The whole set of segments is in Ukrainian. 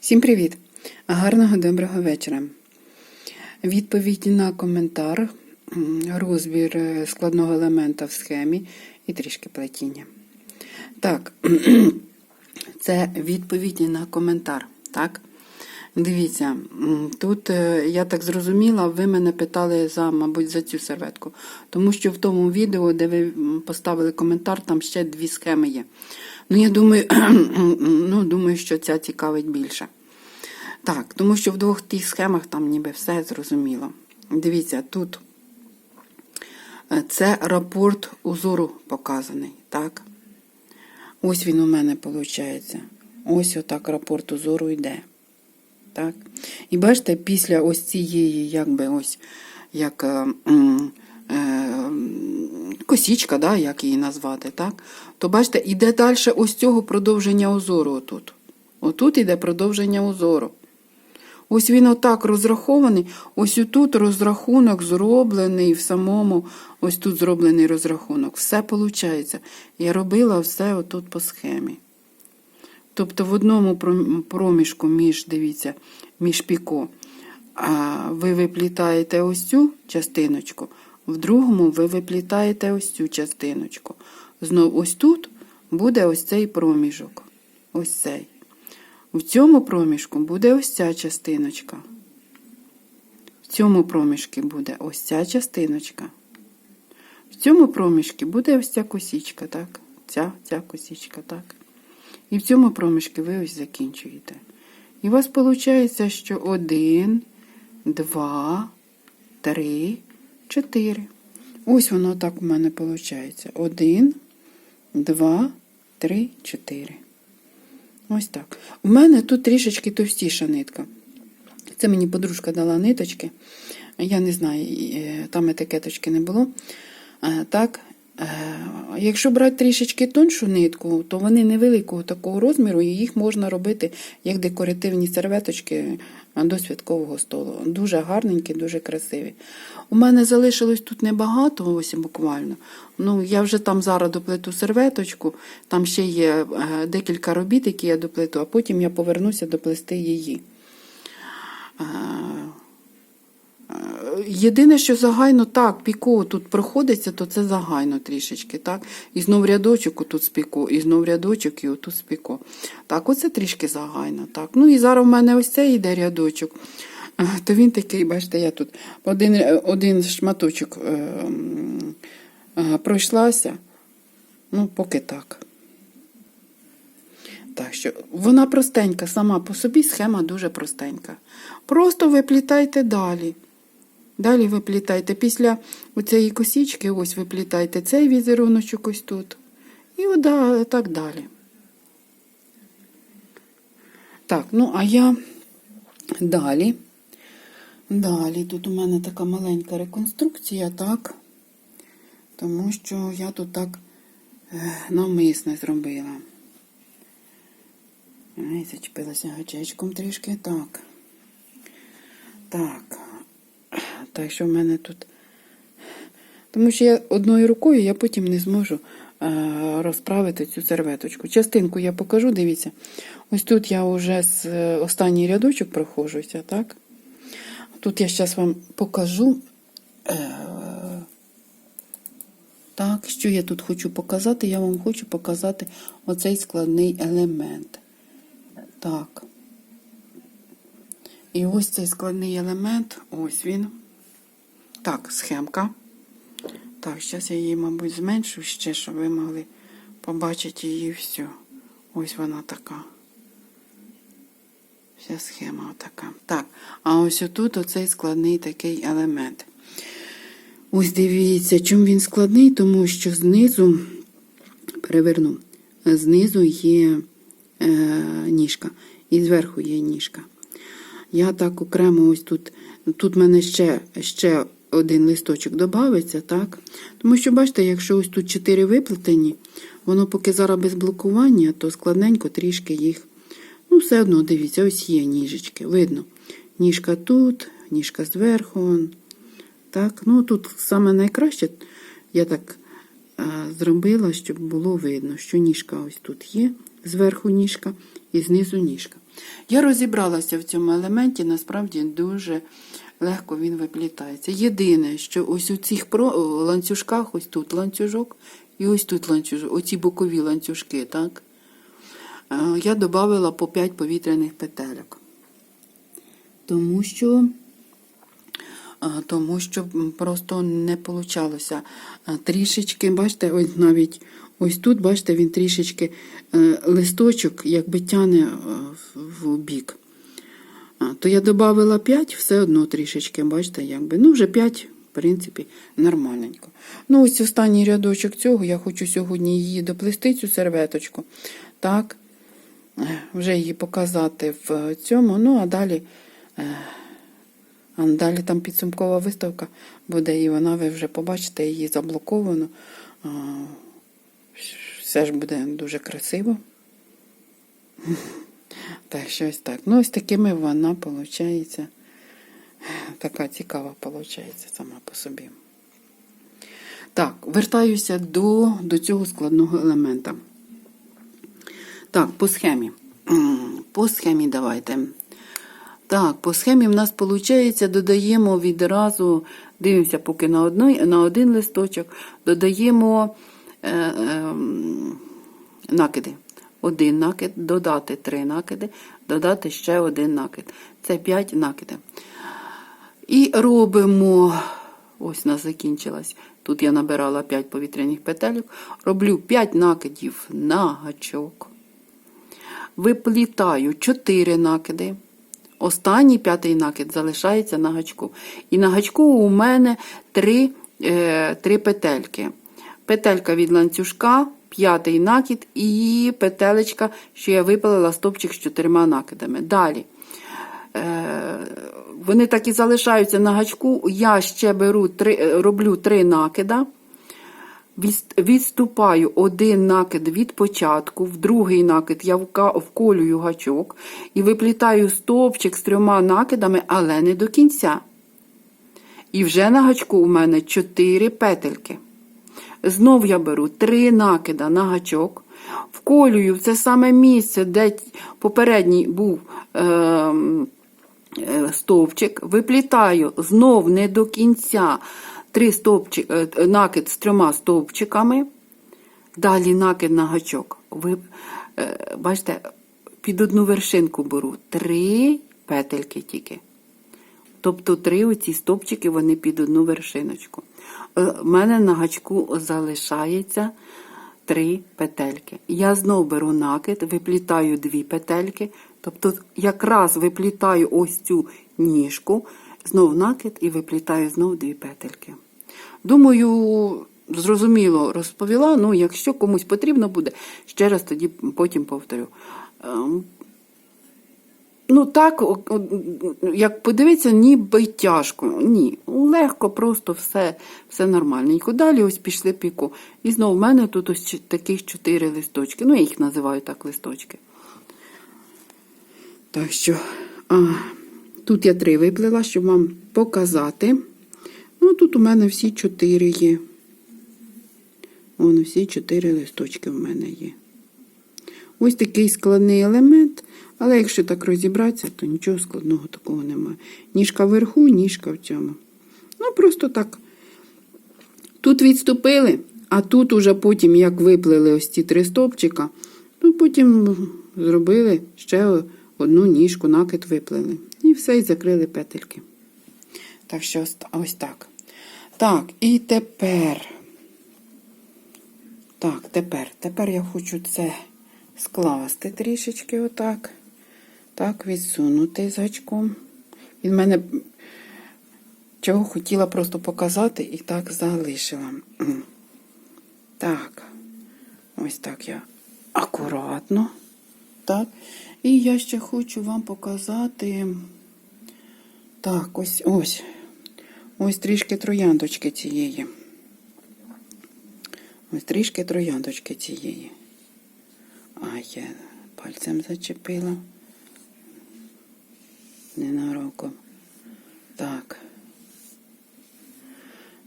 Всім привіт! Гарного доброго вечора. Відповідь на коментар, розбір е, складного елемента в схемі і трішки плетіння. Так, це відповідь на коментар. Так? Дивіться, тут е, я так зрозуміла, ви мене питали за, мабуть, за цю серветку. Тому що в тому відео, де ви поставили коментар, там ще дві схеми є. Ну, я думаю, ну, думаю, що ця цікавить більше. Так, тому що в двох тих схемах там ніби все зрозуміло. Дивіться, тут е, це рапорт узору показаний. так? Ось він у мене виходить. Ось отак рапорт узору йде. Так? І бачите, після ось цієї, якби ось, як е, е, косічка, да, як її назвати, так? то бачите, іде далі ось цього продовження узору. Отут. Отут іде продовження узору. Ось він отак розрахований. Ось тут розрахунок зроблений в самому, ось тут зроблений розрахунок. Все виходить. Я робила все отут по схемі. Тобто в одному проміжку між, дивіться, між піко, ви виплітаєте ось цю частиночку, в другому ви виплітаєте ось цю частиночку. Знову ось тут буде ось цей проміжок. Ось цей. В цьому проміжку буде ось ця частиночка. В цьому проміжку буде ось ця частиночка. В цьому проміжку буде ось ця косічка, так? Ця, ця косічка, так? І в цьому проміжку ви ось закінчуєте. І у вас виходить, що один, два, три, чотири. Ось воно так у мене виходить. Один, два, три, чотири. Ось так. У мене тут трішечки товстіша нитка. Це мені подружка дала ниточки. Я не знаю, е, там етикеточки не було. Е, Так, е, якщо брати трішечки тоншу нитку, то вони невеликого такого розміру, і їх можна робити як декоративні серветочки до святкового столу. Дуже гарненькі, дуже красиві. У мене залишилось тут небагато, ось буквально. Ну, я вже там зараз доплету серветочку, там ще є е, декілька робіт, які я доплету, а потім я повернуся доплести її. Єдине, що загайно так, піко тут проходиться, то це загайно трішечки, так? І знов рядочок отут спіко, і знов рядочок, і отут спіко. Так, оце трішки загайно. так. Ну і зараз в мене ось цей йде рядочок. Е, То він такий, бачите, я тут один, один шматочок е, е, пройшлася. Ну, поки так. Так що вона простенька, сама по собі схема дуже простенька. Просто виплітайте далі. Далі виплітайте. Після цієї косічки, ось виплітайте цей візеруночок ось тут. І так далі. Так, ну а я далі. Далі, тут у мене така маленька реконструкція, так. Тому що я тут так е, навмисне зробила. Зачепилася гачечком трішки. Так. Так. Так що в мене тут. Тому що я одною рукою я потім не зможу е, розправити цю серветочку. Частинку я покажу, дивіться. Ось тут я вже з е, останній рядочок проходжуся, так? Тут я зараз вам покажу. Е, так, що я тут хочу показати? Я вам хочу показати оцей складний елемент. Так. І ось цей складний елемент, ось він. Так, схемка. Так, зараз я її, мабуть, зменшу ще, щоб ви могли побачити її всю. Ось вона така. Вся схема така. Так, а ось отут оцей складний такий елемент. Ось дивіться, чому він складний, тому що знизу, переверну, знизу є е, ніжка, і зверху є ніжка. Я так окремо ось тут, тут в мене ще, ще один листочок додається, так? Тому що, бачите, якщо ось тут чотири виплетені, воно поки зараз без блокування, то складненько трішки їх. Ну, все одно, дивіться, ось є ніжечки. Видно. Ніжка тут, ніжка зверху. Так, ну тут саме найкраще я так а, зробила, щоб було видно, що ніжка ось тут є, зверху ніжка і знизу ніжка. Я розібралася в цьому елементі, насправді дуже легко він виплітається. Єдине, що ось у цих ланцюжках, ось тут ланцюжок і ось тут ланцюжок, оці бокові ланцюжки, так? Е, Я додала по 5 повітряних петельок. Тому що тому що просто не получалося. А, Трішечки, бачите, ось навіть ось тут, бачите, він трішечки е, листочок якби тяне е, в бік. А, То я додала 5, все одно трішечки, бачите, якби. Ну, вже 5, в принципі, нормальненько. Ну, ось останній рядочок цього, я хочу сьогодні її доплести, цю серветочку. Так, е, вже її показати в цьому. Ну, а далі. е, а далі там підсумкова виставка буде, і вона ви вже побачите її заблоковану. А, Все ж буде дуже красиво. Так, щось так. Ну, ось такими вона виходить. Така цікава виходить сама по собі. Так, вертаюся до, до цього складного елемента. Так, по схемі. По схемі давайте. Так, по схемі в нас виходить, додаємо відразу, дивимося поки на, одной, на один листочок, додаємо е, е, накиди. Один накид, додати три накиди, додати ще один накид. Це 5 накиди. І робимо, ось у нас закінчилась. Тут я набирала 5 повітряних петель. Роблю 5 накидів на гачок. Виплітаю 4 накиди. Останній п'ятий накид залишається на гачку. І на гачку у мене 3, е, 3 петельки. Петелька від ланцюжка, п'ятий накид і петелечка, що я випалила стопчик з чотирма накидами. Далі. Е, вони так і залишаються на гачку. Я ще беру три, е, роблю три накида. Відступаю один накид від початку, в другий накид я вколюю гачок і виплітаю стовпчик з трьома накидами, але не до кінця. І вже на гачку у мене 4 петельки. Знов я беру 3 накида на гачок, вколюю в це саме місце, де попередній був ем, е, стовпчик, виплітаю знов не до кінця три стовпчик, е, накид з трьома стовпчиками, далі накид на гачок. Ви е, бачите, під одну вершинку беру три петельки тільки. Тобто три оці стовпчики вони під одну вершиночку. У мене на гачку залишається три петельки. Я знов беру накид, виплітаю дві петельки. Тобто якраз виплітаю ось цю ніжку, знов накид і виплітаю знов дві петельки. Думаю, зрозуміло розповіла. Ну, якщо комусь потрібно буде, ще раз тоді потім повторю. Ну так, як подивитися, ніби тяжко. Ні, легко, просто все, все нормальненько. Далі ось пішли піку. І знову в мене тут ось таких чотири листочки. Ну, я їх називаю так листочки. Так що, а, тут я три виплела, щоб вам показати. Ну, тут у мене всі чотири є. Вон всі чотири листочки в мене є. Ось такий складний елемент, але якщо так розібратися, то нічого складного такого немає. Ніжка вверху, ніжка в цьому. Ну, просто так. Тут відступили, а тут уже потім, як виплели ось ці три стовпчика, ну потім зробили ще одну ніжку, накид виплели. І все, і закрили петельки. Так що ось так. Так, і тепер. Так, тепер. Тепер я хочу це скласти трішечки отак. Так, відсунути з гачком. Він мене чого хотіла просто показати і так залишила. Так, ось так я акуратно. Так. І я ще хочу вам показати. Так, ось ось. Ось трішки трояндочки цієї. Ось трішки трояндочки цієї. А я пальцем зачепила. Ненароком. Так.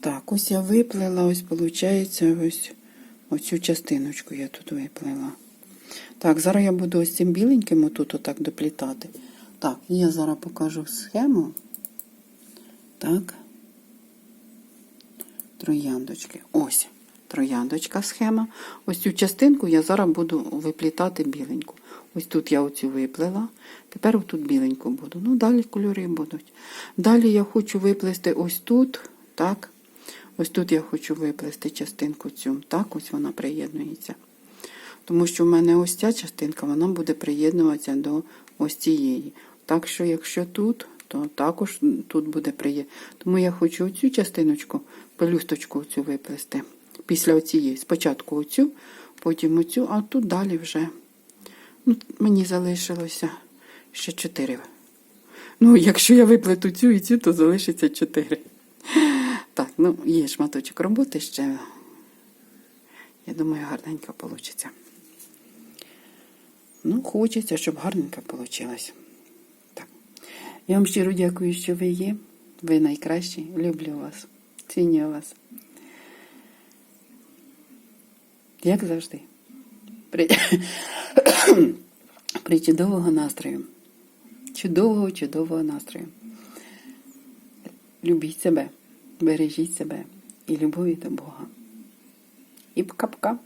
Так, ось я виплела, ось виходить, ось оцю частиночку я тут виплела. Так, зараз я буду ось цим біленьким отут отак доплітати. Так, я зараз покажу схему. Так. Трояндочки. Ось трояндочка схема. Ось цю частинку я зараз буду виплітати біленьку. Ось тут я оцю виплела. Тепер тут біленьку буду. Ну, далі кольори будуть. Далі я хочу виплести ось тут, так. Ось тут я хочу виплести частинку цю. Так, ось вона приєднується. Тому що в мене ось ця частинка, вона буде приєднуватися до ось цієї. Так що, якщо тут, то також тут буде приєднувати. Тому я хочу оцю частиночку, пелюсточку оцю виплести. Після оцієї. Спочатку оцю, потім оцю, а тут далі вже. Ну, мені залишилося ще чотири. Ну, якщо я виплету цю і цю, то залишиться чотири. Так, ну, є шматочок роботи ще. Я думаю, гарненько вийде. Ну, хочеться, щоб гарненько вийшло. Так. Я вам щиро дякую, що ви є. Ви найкращі. Люблю вас. Цінюю вас. Як завжди. При, При чудового настрою. Чудового, чудового настрою. Любіть себе, бережіть себе і любові до Бога. І пока-пока.